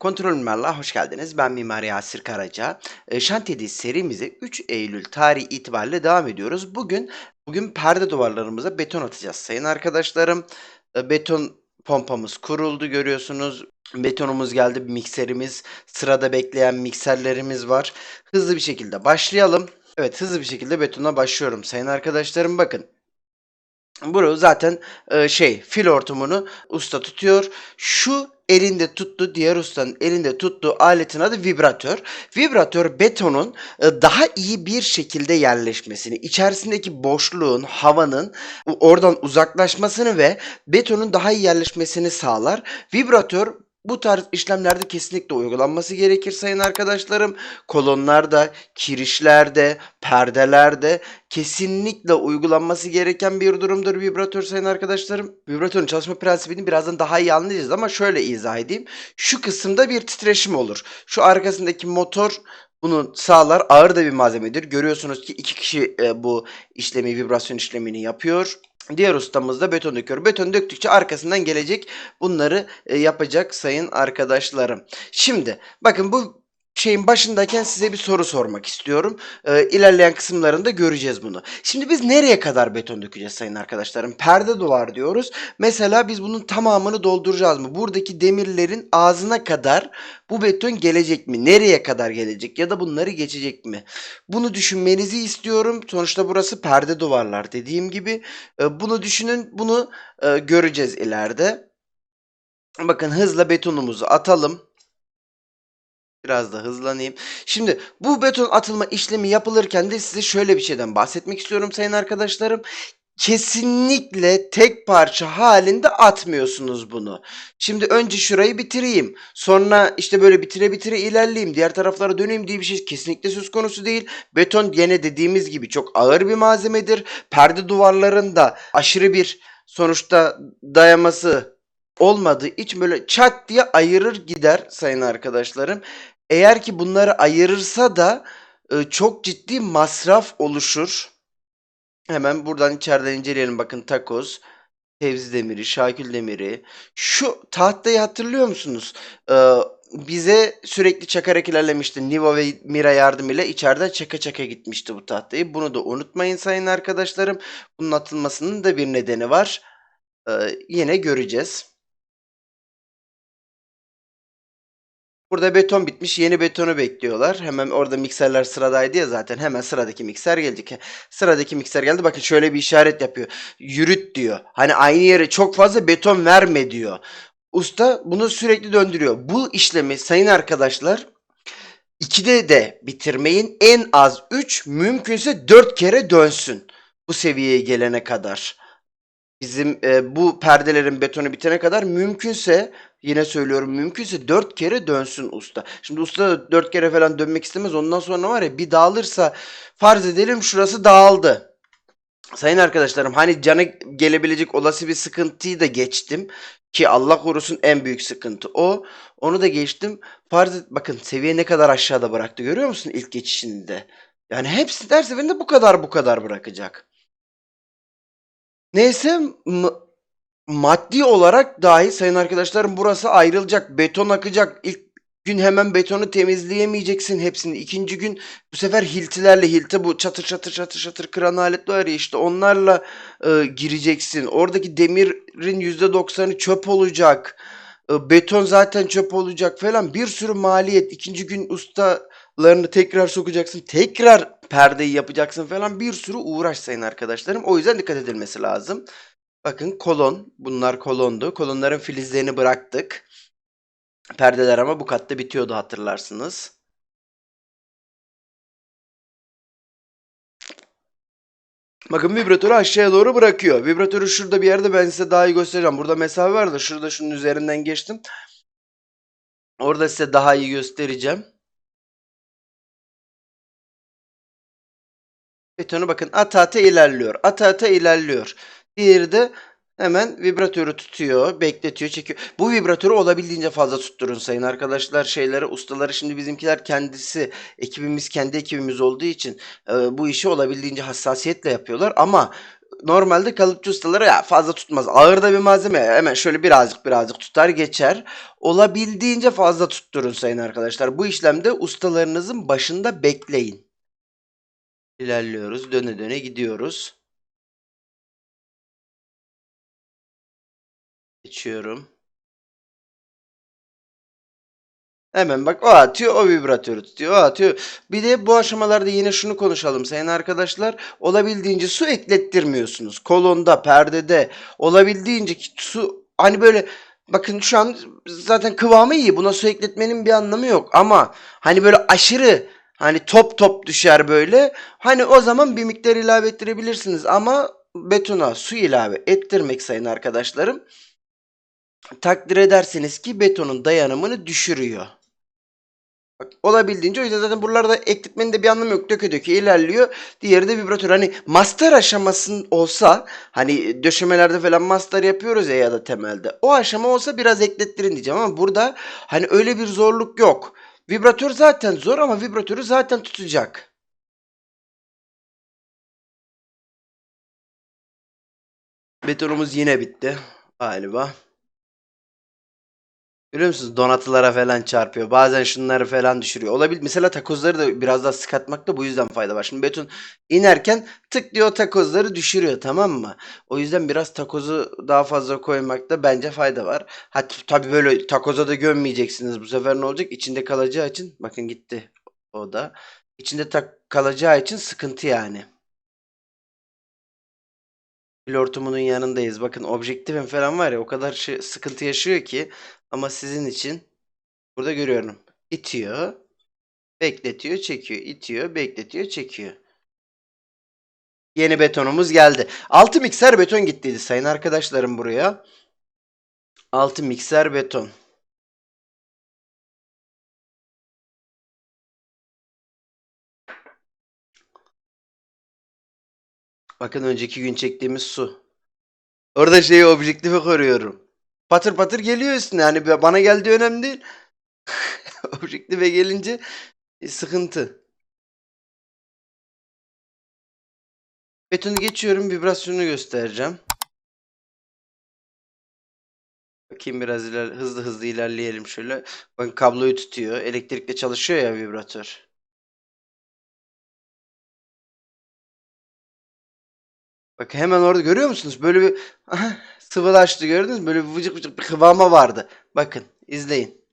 Kontrol Mimarlığa hoş geldiniz. Ben Mimar Yasir Karaca. E, Şantiyede serimize 3 Eylül tarihi itibariyle devam ediyoruz. Bugün bugün perde duvarlarımıza beton atacağız sayın arkadaşlarım. E, beton pompamız kuruldu görüyorsunuz. Betonumuz geldi, mikserimiz, sırada bekleyen mikserlerimiz var. Hızlı bir şekilde başlayalım. Evet hızlı bir şekilde betona başlıyorum sayın arkadaşlarım bakın. Bunu zaten e, şey fil hortumunu usta tutuyor. Şu elinde tuttu, diğer ustanın elinde tuttuğu aletin adı vibratör. Vibratör betonun e, daha iyi bir şekilde yerleşmesini, içerisindeki boşluğun, havanın oradan uzaklaşmasını ve betonun daha iyi yerleşmesini sağlar. Vibratör bu tarz işlemlerde kesinlikle uygulanması gerekir sayın arkadaşlarım. Kolonlarda, kirişlerde, perdelerde kesinlikle uygulanması gereken bir durumdur vibratör sayın arkadaşlarım. Vibratörün çalışma prensibini birazdan daha iyi anlayacağız ama şöyle izah edeyim. Şu kısımda bir titreşim olur. Şu arkasındaki motor bunu sağlar. Ağır da bir malzemedir. Görüyorsunuz ki iki kişi e, bu işlemi, vibrasyon işlemini yapıyor. Diğer ustamız da beton döküyor. Beton döktükçe arkasından gelecek bunları e, yapacak sayın arkadaşlarım. Şimdi bakın bu şeyin başındayken size bir soru sormak istiyorum. Ee, ilerleyen kısımlarında göreceğiz bunu. Şimdi biz nereye kadar beton dökeceğiz sayın arkadaşlarım? Perde duvar diyoruz. Mesela biz bunun tamamını dolduracağız mı? Buradaki demirlerin ağzına kadar bu beton gelecek mi? Nereye kadar gelecek? Ya da bunları geçecek mi? Bunu düşünmenizi istiyorum. Sonuçta burası perde duvarlar dediğim gibi. Ee, bunu düşünün. Bunu e, göreceğiz ileride. Bakın hızla betonumuzu atalım. Biraz da hızlanayım. Şimdi bu beton atılma işlemi yapılırken de size şöyle bir şeyden bahsetmek istiyorum sayın arkadaşlarım. Kesinlikle tek parça halinde atmıyorsunuz bunu. Şimdi önce şurayı bitireyim. Sonra işte böyle bitire bitire ilerleyeyim. Diğer taraflara döneyim diye bir şey kesinlikle söz konusu değil. Beton gene dediğimiz gibi çok ağır bir malzemedir. Perde duvarlarında aşırı bir sonuçta dayaması olmadığı için böyle çat diye ayırır gider sayın arkadaşlarım. Eğer ki bunları ayırırsa da e, çok ciddi masraf oluşur. Hemen buradan içeriden inceleyelim. Bakın takoz, tevzi demiri, şakül demiri. Şu tahtayı hatırlıyor musunuz? Ee, bize sürekli çakarak ilerlemişti. Nivo ve Mira yardımıyla içeriden çaka çaka gitmişti bu tahtayı. Bunu da unutmayın sayın arkadaşlarım. Bunun atılmasının da bir nedeni var. Ee, yine göreceğiz. Burada beton bitmiş. Yeni betonu bekliyorlar. Hemen orada mikserler sıradaydı ya zaten. Hemen sıradaki mikser gelecek. Sıradaki mikser geldi. Bakın şöyle bir işaret yapıyor. Yürüt diyor. Hani aynı yere çok fazla beton verme diyor. Usta bunu sürekli döndürüyor. Bu işlemi sayın arkadaşlar 2'de de bitirmeyin. En az 3 mümkünse 4 kere dönsün. Bu seviyeye gelene kadar. Bizim e, bu perdelerin betonu bitene kadar mümkünse Yine söylüyorum mümkünse 4 kere dönsün usta. Şimdi usta da 4 kere falan dönmek istemez. Ondan sonra var ya bir dağılırsa farz edelim şurası dağıldı. Sayın arkadaşlarım hani canı gelebilecek olası bir sıkıntıyı da geçtim. Ki Allah korusun en büyük sıkıntı o. Onu da geçtim. Farz et, bakın seviye ne kadar aşağıda bıraktı görüyor musun ilk geçişinde? Yani hepsi her seferinde bu kadar bu kadar bırakacak. Neyse maddi olarak dahi sayın arkadaşlarım burası ayrılacak. Beton akacak. İlk gün hemen betonu temizleyemeyeceksin hepsini. İkinci gün bu sefer hiltilerle hilti bu çatır çatır çatır çatır kıran aletler var ya işte onlarla e, gireceksin. Oradaki demirin %90'ı çöp olacak. E, beton zaten çöp olacak falan. Bir sürü maliyet. İkinci gün ustalarını tekrar sokacaksın. Tekrar perdeyi yapacaksın falan. Bir sürü uğraş sayın arkadaşlarım. O yüzden dikkat edilmesi lazım. Bakın kolon. Bunlar kolondu. Kolonların filizlerini bıraktık. Perdeler ama bu katta bitiyordu hatırlarsınız. Bakın vibratörü aşağıya doğru bırakıyor. Vibratörü şurada bir yerde ben size daha iyi göstereceğim. Burada mesafe var da şurada şunun üzerinden geçtim. Orada size daha iyi göstereceğim. Betonu bakın ata ata ilerliyor. Ata ata ilerliyor. Diğeri de hemen vibratörü tutuyor, bekletiyor, çekiyor. Bu vibratörü olabildiğince fazla tutturun sayın arkadaşlar. Şeyleri, ustaları şimdi bizimkiler kendisi, ekibimiz kendi ekibimiz olduğu için e, bu işi olabildiğince hassasiyetle yapıyorlar. Ama normalde kalıpçı ustaları ya fazla tutmaz. Ağır da bir malzeme hemen şöyle birazcık birazcık tutar geçer. Olabildiğince fazla tutturun sayın arkadaşlar. Bu işlemde ustalarınızın başında bekleyin. İlerliyoruz. Döne döne gidiyoruz. Geçiyorum. Hemen bak o atıyor o vibratörü tutuyor o atıyor. Bir de bu aşamalarda yine şunu konuşalım sayın arkadaşlar. Olabildiğince su eklettirmiyorsunuz. Kolonda, perdede olabildiğince ki su hani böyle bakın şu an zaten kıvamı iyi. Buna su ekletmenin bir anlamı yok. Ama hani böyle aşırı hani top top düşer böyle. Hani o zaman bir miktar ilave ettirebilirsiniz. Ama betona su ilave ettirmek sayın arkadaşlarım takdir edersiniz ki betonun dayanımını düşürüyor. Bak, olabildiğince o yüzden zaten buralarda ekletmenin de bir anlamı yok. Döke döke ilerliyor. Diğeri de vibratör. Hani master aşamasın olsa hani döşemelerde falan master yapıyoruz ya ya da temelde. O aşama olsa biraz eklettirin diyeceğim ama burada hani öyle bir zorluk yok. Vibratör zaten zor ama vibratörü zaten tutacak. Betonumuz yine bitti galiba. Görüyor musunuz? Donatılara falan çarpıyor. Bazen şunları falan düşürüyor. Olabilir. Mesela takozları da biraz daha sık atmakta bu yüzden fayda var. Şimdi beton inerken tık diyor takozları düşürüyor tamam mı? O yüzden biraz takozu daha fazla koymakta bence fayda var. Ha tabii böyle takoza da gömmeyeceksiniz. Bu sefer ne olacak? İçinde kalacağı için bakın gitti o da. İçinde tak kalacağı için sıkıntı yani. Hortumunun yanındayız. Bakın objektifim falan var ya o kadar şey, sıkıntı yaşıyor ki ama sizin için burada görüyorum. İtiyor, bekletiyor, çekiyor, itiyor, bekletiyor, çekiyor. Yeni betonumuz geldi. 6 mikser beton gittiydi sayın arkadaşlarım buraya. 6 mikser beton. Bakın önceki gün çektiğimiz su. Orada şeyi objektife koruyorum. Patır patır geliyor üstüne. Yani bana geldiği önemli değil. Objektife gelince e, sıkıntı. Betonu geçiyorum. Vibrasyonu göstereceğim. Bakayım biraz iler hızlı hızlı ilerleyelim şöyle. Bakın kabloyu tutuyor. Elektrikle çalışıyor ya vibratör. Bak hemen orada görüyor musunuz? Böyle bir sıvılaştı gördünüz mü? Böyle bir vıcık vıcık bir kıvama vardı. Bakın izleyin.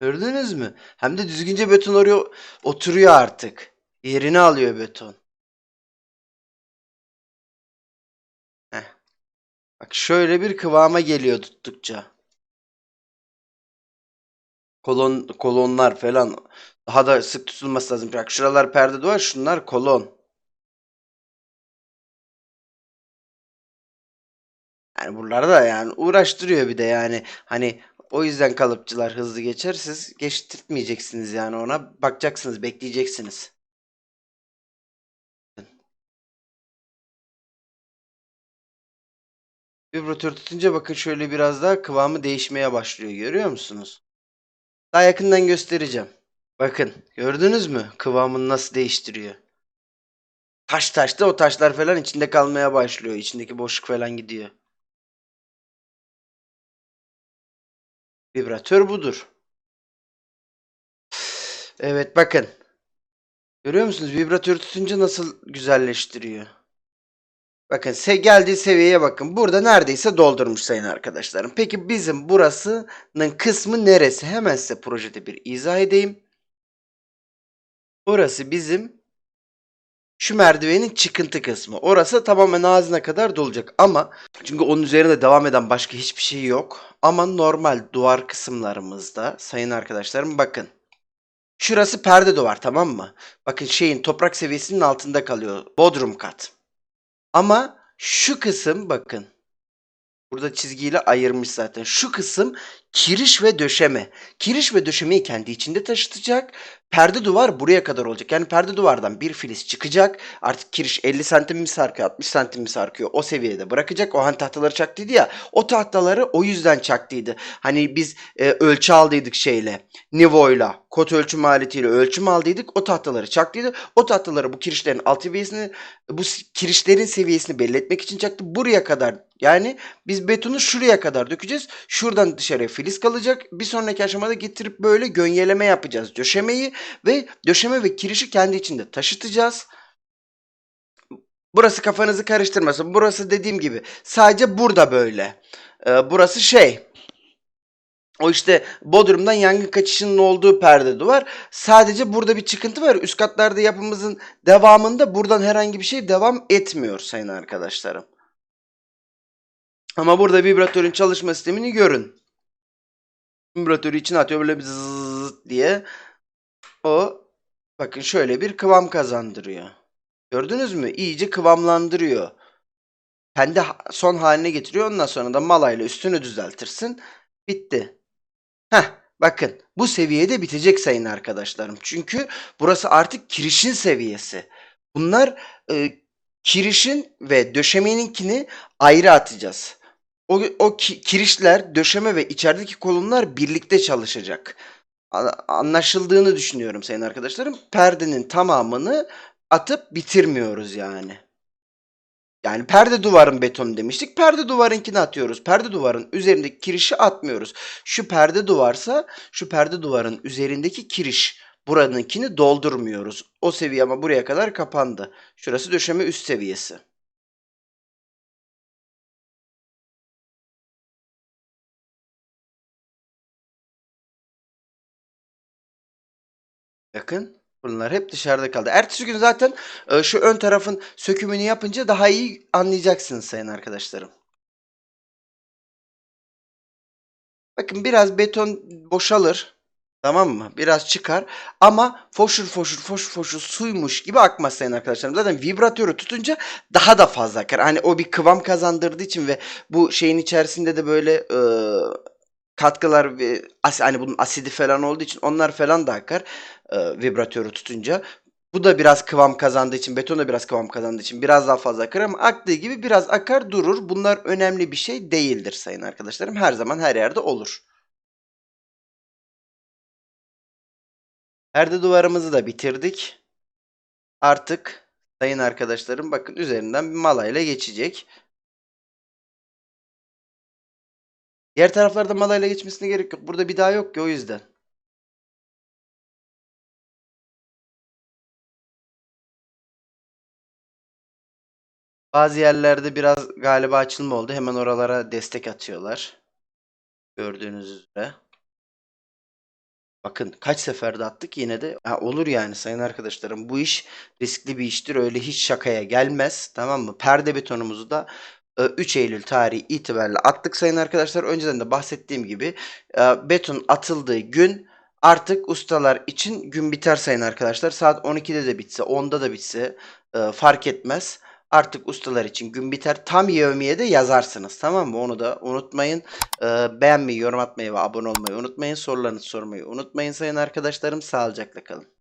Gördünüz mü? Hem de düzgünce beton oraya oturuyor artık. Yerini alıyor beton. Heh. Bak şöyle bir kıvama geliyor tuttukça. Kolon kolonlar falan daha da sık tutulması lazım. Bak şuralar perde duvar, şunlar kolon. Yani buralarda da yani uğraştırıyor bir de yani hani o yüzden kalıpçılar hızlı geçer. Siz geçtirtmeyeceksiniz yani ona. Bakacaksınız, bekleyeceksiniz. Vibratör tutunca bakın şöyle biraz daha kıvamı değişmeye başlıyor. Görüyor musunuz? Daha yakından göstereceğim. Bakın gördünüz mü kıvamını nasıl değiştiriyor? Taş taşta o taşlar falan içinde kalmaya başlıyor. İçindeki boşluk falan gidiyor. Vibratör budur. Evet bakın. Görüyor musunuz? Vibratör tutunca nasıl güzelleştiriyor. Bakın se geldiği seviyeye bakın. Burada neredeyse doldurmuş sayın arkadaşlarım. Peki bizim burasının kısmı neresi? Hemen size projede bir izah edeyim. Burası bizim şu merdivenin çıkıntı kısmı. Orası tamamen ağzına kadar dolacak ama çünkü onun üzerinde devam eden başka hiçbir şey yok. Ama normal duvar kısımlarımızda sayın arkadaşlarım bakın. Şurası perde duvar tamam mı? Bakın şeyin toprak seviyesinin altında kalıyor. Bodrum kat. Ama şu kısım bakın. Burada çizgiyle ayırmış zaten. Şu kısım Kiriş ve döşeme. Kiriş ve döşemeyi kendi içinde taşıtacak. Perde duvar buraya kadar olacak. Yani perde duvardan bir filiz çıkacak. Artık kiriş 50 santim mi sarkıyor, 60 santim mi sarkıyor o seviyede bırakacak. O hani tahtaları çaktıydı ya. O tahtaları o yüzden çaktıydı. Hani biz e, ölçü aldıydık şeyle. Nivo'yla, kot ölçüm aletiyle ölçüm aldıydık. O tahtaları çaktıydı. O tahtaları bu kirişlerin alt seviyesini, bu kirişlerin seviyesini belli etmek için çaktı. Buraya kadar yani biz betonu şuraya kadar dökeceğiz. Şuradan dışarıya filiz kalacak. Bir sonraki aşamada getirip böyle gönyeleme yapacağız. Döşemeyi ve döşeme ve kirişi kendi içinde taşıtacağız. Burası kafanızı karıştırmasın. Burası dediğim gibi sadece burada böyle. Ee, burası şey. O işte Bodrum'dan yangın kaçışının olduğu perde duvar. Sadece burada bir çıkıntı var. Üst katlarda yapımızın devamında buradan herhangi bir şey devam etmiyor sayın arkadaşlarım. Ama burada vibratörün çalışma sistemini görün. Vibratörü içine atıyor böyle bir zzzz diye. O bakın şöyle bir kıvam kazandırıyor. Gördünüz mü? İyice kıvamlandırıyor. Kendi son haline getiriyor. Ondan sonra da malayla üstünü düzeltirsin. Bitti. Heh, bakın bu seviyede bitecek sayın arkadaşlarım. Çünkü burası artık kirişin seviyesi. Bunlar e, kirişin ve döşemeninkini ayrı atacağız. O, o ki- kirişler, döşeme ve içerideki kolonlar birlikte çalışacak. Anlaşıldığını düşünüyorum sayın arkadaşlarım. Perdenin tamamını atıp bitirmiyoruz yani. Yani perde duvarın betonu demiştik. Perde duvarınkini atıyoruz. Perde duvarın üzerindeki kirişi atmıyoruz. Şu perde duvarsa şu perde duvarın üzerindeki kiriş buranınkini doldurmuyoruz. O seviye ama buraya kadar kapandı. Şurası döşeme üst seviyesi. Bakın bunlar hep dışarıda kaldı. Ertesi gün zaten e, şu ön tarafın sökümünü yapınca daha iyi anlayacaksınız sayın arkadaşlarım. Bakın biraz beton boşalır. Tamam mı? Biraz çıkar. Ama foşur foşur foşur foşur suymuş gibi akmaz sayın arkadaşlarım. Zaten vibratörü tutunca daha da fazla akar. Hani o bir kıvam kazandırdığı için ve bu şeyin içerisinde de böyle e, katkılar ve hani bunun asidi falan olduğu için onlar falan da akar e, vibratörü tutunca. Bu da biraz kıvam kazandığı için, beton da biraz kıvam kazandığı için biraz daha fazla akar ama aktığı gibi biraz akar durur. Bunlar önemli bir şey değildir sayın arkadaşlarım. Her zaman her yerde olur. Perde duvarımızı da bitirdik. Artık sayın arkadaşlarım bakın üzerinden bir malayla geçecek. Diğer taraflarda malayla geçmesine gerek yok. Burada bir daha yok ki o yüzden. Bazı yerlerde biraz galiba açılma oldu. Hemen oralara destek atıyorlar. Gördüğünüz üzere. Bakın kaç seferde attık yine de ha, olur yani sayın arkadaşlarım. Bu iş riskli bir iştir. Öyle hiç şakaya gelmez. Tamam mı? Perde betonumuzu da e, 3 Eylül tarihi itibariyle attık sayın arkadaşlar. Önceden de bahsettiğim gibi e, beton atıldığı gün artık ustalar için gün biter sayın arkadaşlar. Saat 12'de de bitse 10'da da bitse e, fark etmez. Artık ustalar için gün biter. Tam yevmiye de yazarsınız. Tamam mı? Onu da unutmayın. Ee, beğenmeyi, yorum atmayı ve abone olmayı unutmayın. Sorularınızı sormayı unutmayın sayın arkadaşlarım. Sağlıcakla kalın.